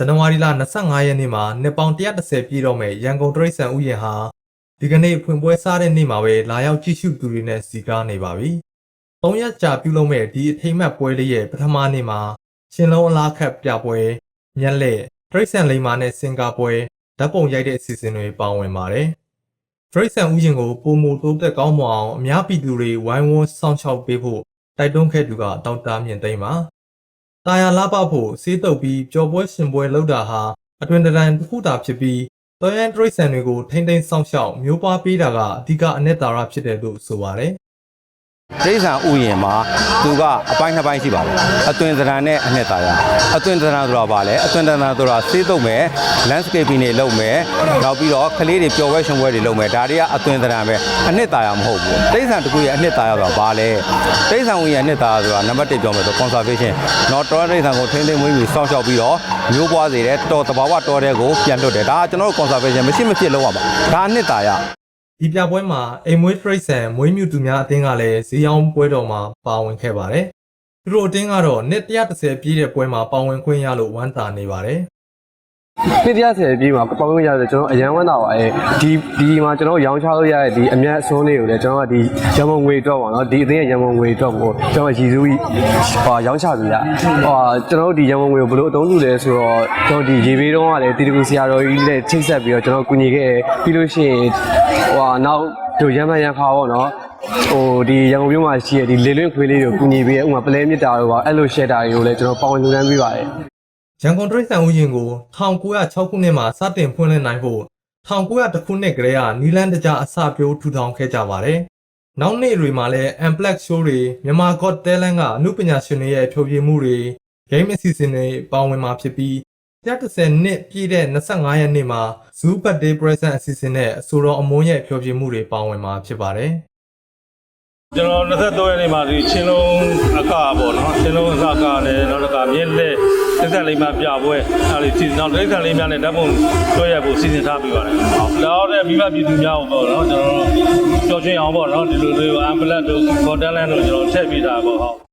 ဇန်နဝါရီလ25ရက်နေ့မှာနှစ်ပေါင်း130ပြည့်တော့မဲ့ရန်ကုန်တရိတ်ဆန်ဥယျာဉ်ဟာဒီကနေ့ဖွင့်ပွဲစားတဲ့နေ့မှာပဲလာရောက်ကြည့်ရှုသူတွေနဲ့စီကားနေပါပြီ။၃ရက်ကြာပြုလုပ်မဲ့ဒီအထိမ်းအမှတ်ပွဲလေးရဲ့ပထမနေ့မှာရှင်လုံးအလားခတ်ပြပွဲညက်လက်တရိတ်ဆန်လိမ္မာနဲ့စင်ကာပွဲဓာတ်ပုံရိုက်တဲ့အစီအစဉ်တွေပါဝင်ပါတယ်။တရိတ်ဆန်ဥယျာဉ်ကိုပုံမူတိုးတက်ကောင်းမွန်အောင်အများပြည်သူတွေဝိုင်းဝန်းစောင့်ရှောက်ပေးဖို့တိုက်တွန်းခဲ့သူကတောက်တာမြင့်သိမ်းပါ။ တာယာလာပဖို့စေးတုပ်ပြီးပျော်ပွဲရှင်ပွဲလုပ်တာဟာအတွင်တရန်တစ်ခုတာဖြစ်ပြီးတော်ရန်တရိတ်ဆန်တွေကိုထိမ့်သိမ်းစောင့်ရှောက်မျိုးပွားပေးတာကအဓိကအနှစ်သာရဖြစ်တယ်လို့ဆိုပါတယ်။ တိရစ္ဆာန်ဥယျာဉ်မှာသူကအပိုင်းနှစ်ပိုင်းရှိပါတယ်အသွင်သဏ္ဍာန်နဲ့အနှစ်သာရအသွင်သဏ္ဍာန်ဆိုတာဘာလဲအသွင်သဏ္ဍာန်ဆိုတာစေးတုပ်မယ် landscaping တွေလုပ်မယ်နောက်ပြီးတော့ကလေးတွေပျော်ပွဲရှင်ပွဲတွေလုပ်မယ်ဒါတွေကအသွင်သဏ္ဍာန်ပဲအနှစ်သာရမဟုတ်ဘူးတိရစ္ဆာန်တစ်ခုရဲ့အနှစ်သာရဆိုတာဘာလဲတိရစ္ဆာန်ဥယျာဉ်အနှစ်သာရဆိုတာနံပါတ်1ပြောမယ်ဆို conservation နော်တော်တိရစ္ဆာန်ကိုထိန်းသိမ်းမွေးမြူစောင့်ရှောက်ပြီးတော့မျိုးပွားစေတယ်တော်တဘာဝတော်တဲ့ကိုပြန်လွတ်တယ်ဒါကကျွန်တော်တို့ conservation မရှိမဖြစ်လုပ်ရပါဒါအနှစ်သာရ ဒီပြပွဲမှာအိမ်မွေးတရိတ်ဆန်မွေးမြူသူများအသင်းကလည်းဈေးရောင်းပွဲတော်မှာပါဝင်ခဲ့ပါတယ်။သူတို့အသင်းကတော့နှစ်130ပြည့်တဲ့ပွဲမှာပါဝင်ခွင့်ရလို့ဝမ်းသာနေပါတယ် နှစ်တရားဆယ်ပြီးမှာပေါင်းလို့ရတယ်ကျွန်တော်အရန်ဝမ်းသာပါအဲဒီဒီမှာကျွန်တော်ရောင်းချလို့ရတဲ့ဒီအမျက်အစွန်းလေးကိုလည်းကျွန်တော်ကဒီရန်ကုန်ငွေအတွက်ပါနော်ဒီအသိရဲ့ရန်ကုန်ငွေအတွက်ကိုကျွန်တော်ရည်စူးပြီးဟောရောင်းချပြီးရဟောကျွန်တော်တို့ဒီရန်ကုန်ငွေကိုဘယ်လိုအသုံးပြုလဲဆိုတော့ကျွန်တော်ဒီရေဘေးတုံးကလည်းတီတကူဆရာတော်ကြီးနဲ့ချိတ်ဆက်ပြီးတော့ကျွန်တော်ကူညီခဲ့ပြီးလို့ရှိရင်ဟောနောက်တို့ရမ်းမရမ်းခါပေါ့နော်ဟိုဒီရန်ကုန်မြို့မှာရှိတဲ့ဒီလေလွင့်ခွေးလေးကိုကူညီပေးရဥမာပလဲမြစ်တာတို့ပါအဲ့လို shelter တွေကိုလည်းကျွန်တော်ပေါင်းလူတန်းပေးပါတယ်။ ရန်ကုန်တရိတ်ဆန်ဥယျာဉ်ကို1906ခုနှစ်မှာစတင်ဖွင့်လှစ်နိုင်ဖို့1900ခုနှစ်ကတည်းကနီလန်းတကြအစပြိုးထူထောင်ခဲ့ကြပါတယ်။နောက်နှစ်တွေမှာလည်း Amplex Show တွေမြန်မာ Got Talent ကအမှုပညာရှင်တွေရဲ့ဖြိုပြမှုတွေ game အစီအစဉ်တွေပါဝင်မှာဖြစ်ပြီး130နှစ်ပြည့်တဲ့25ရက်နေ့မှာ Zoo Birthday Present အစီအစဉ်နဲ့အဆိုတော်အမုန်းရဲ့ဖြိုပြမှုတွေပါဝင်မှာဖြစ်ပါတယ်။ကျွန်တော်23ရက်နေ့မှာဒီချင်းလုံးအကပေါ့နော်ချင်းလုံးအကကလည်းနောက်တစ်ခါမြင့်လက် တက်သက်လေးမှပြပွဲအဲ့ဒီစီနောက်တက်သက်လေးများနဲ့ဓာတ်ပုံတွဲရဖို့စီစဉ်ထားပြီးပါတယ်။ဟုတ်တော့တဲ့မိဘပြည်သူများပေါ့နော်ကျွန်တော်တို့ကြော်ချင်းအောင်ပေါ့နော်ဒီလိုလေးအမ်ဘလတ်တို့ဂေါ်တန်လန်တို့ကျွန်တော်ထည့်ပေးတာပေါ့ဟုတ်